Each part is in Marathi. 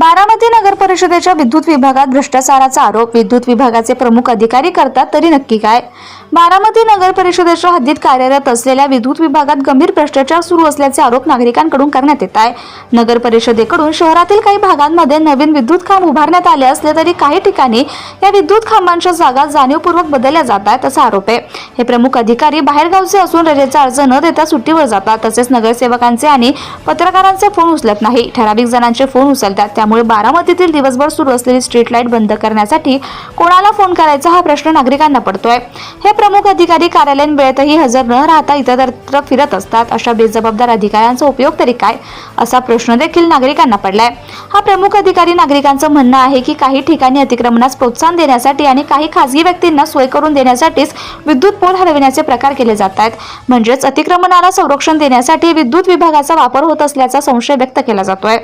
बारामती नगर परिषदेच्या विद्युत विभागात भ्रष्टाचाराचा आरोप. विद्युत विभागाचे प्रमुख अधिकारी करतात तरी नक्की काय? बारामती नगर परिषदेच्या हद्दीत कार्यरत असलेल्या विद्युत विभागात गंभीर भ्रष्टाचार सुरू असल्याचे आरोप नागरिकांकडून करण्यात येत आहे. नगर परिषदेकडून शहरातील काही भागांमध्ये नवीन विद्युत खांब उभारण्यात आले असले तरी काही ठिकाणी या विद्युत खांबांच्या जागा जाणीवपूर्वक बदलल्या जात आहेत असा आरोप आहे. हे प्रमुख अधिकारी बाहेरगावचे असून रजेचा अर्ज न देता सुट्टीवर जातात. तसेच नगरसेवकांचे आणि पत्रकारांचे फोन उचलत नाही. ठराविक जणांचे फोन उचलतात. त्यामुळे बारामतीतील दिवसभर सुरू असलेली स्ट्रीट लाइट बंद करण्यासाठी कोणाला फोन करायचा हा प्रश्न नागरिकांना पडतोय. हे प्रमुख अधिकारी कार्यालयीन वेळेतही हजर न राहता इतरत्र फिरत असतात. अशा बेजबाबदार अधिकाऱ्यांचा उपयोग तरी काय? असा प्रश्न देखील नागरिकांना पडलाय. हा प्रमुख अधिकारी नागरिकांचं म्हणणं आहे की काही ठिकाणी अतिक्रमणास प्रोत्साहन देण्यासाठी आणि काही खासगी व्यक्तींना सोय करून देण्यासाठीच विद्युत पोल हलविण्याचे प्रकार केले जात आहेत. म्हणजेच अतिक्रमणाला संरक्षण देण्यासाठी विद्युत विभागाचा वापर होत असल्याचा संशय व्यक्त केला जातोय.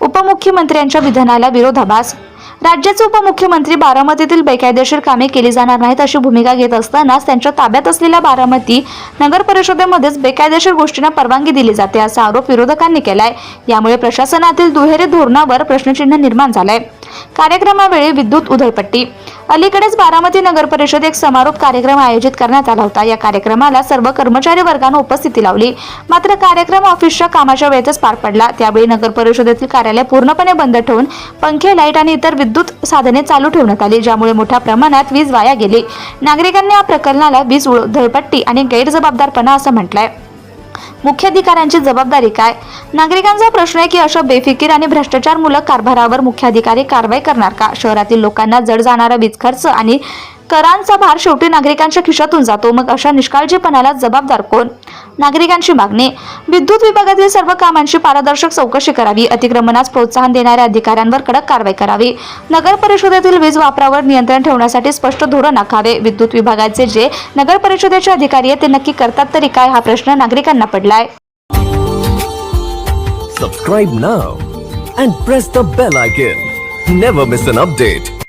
उपमुख्यमंत्र्यांच्या विधानाला विरोधाभास. राज्याचे उपमुख्यमंत्री बारामतीतील बेकायदेशीर कामे केली जाणार नाहीत अशी भूमिका घेत असतानाच त्यांच्या ताब्यात असलेल्या बारामती नगर परिषदेमध्येच बेकायदेशीर गोष्टींना परवानगी दिली जाते असा आरोप विरोधकांनी केलाय. यामुळे प्रशासनातील दुहेरी धोरणावर प्रश्नचिन्ह निर्माण झालंय. कार्यक्रमावेळी विद्युत उधळपट्टी. अलीकडेच बारामती नगर परिषद एक समारोप कार्यक्रम आयोजित करण्यात आला होता. या कार्यक्रमाला सर्व कर्मचारी वर्गानं उपस्थिती लावली. मात्र कार्यक्रम ऑफिसच्या कामाच्या वेळेतच पार पडला. त्यावेळी नगर परिषदेतील कार्यालय पूर्णपणे बंद ठेवून पंखे लाइट आणि इतर विद्युत साधने चालू ठेवण्यात आली ज्यामुळे मोठ्या प्रमाणात वीज वाया गेली. नागरिकांनी या प्रकरणाला वीज उधळपट्टी आणि गैरजबाबदारपणा असं म्हटलंय. मुख्याधिकाऱ्यांची जबाबदारी काय? नागरिकांचा प्रश्न आहे की अशा बेफिकीर आणि भ्रष्टाचारमूलक कारभारावर मुख्याधिकारी कारवाई करणार का? शहरातील लोकांना जड जाणारा वीज खर्च आणि करांचा भार शेवटी नागरिकांच्या खिशातून जातो. मग अशा निष्काळजीपणाला जबाबदार कोण? नागरिकांची मागणी. विद्युत विभागातील सर्व कामांची पारदर्शक चौकशी करावी. अतिक्रमणास प्रोत्साहन देणाऱ्या अधिकाऱ्यांवर कडक कारवाई करावी. नगर परिषदेतील वीज वापरावर नियंत्रण ठेवण्यासाठी स्पष्ट धोरण आखावे. विद्युत विभागाचे जे नगर परिषदेचे अधिकारी आहेत ते नक्की करतात तरी काय हा प्रश्न नागरिकांना पडलाय. Subscribe now and press the bell icon never miss an update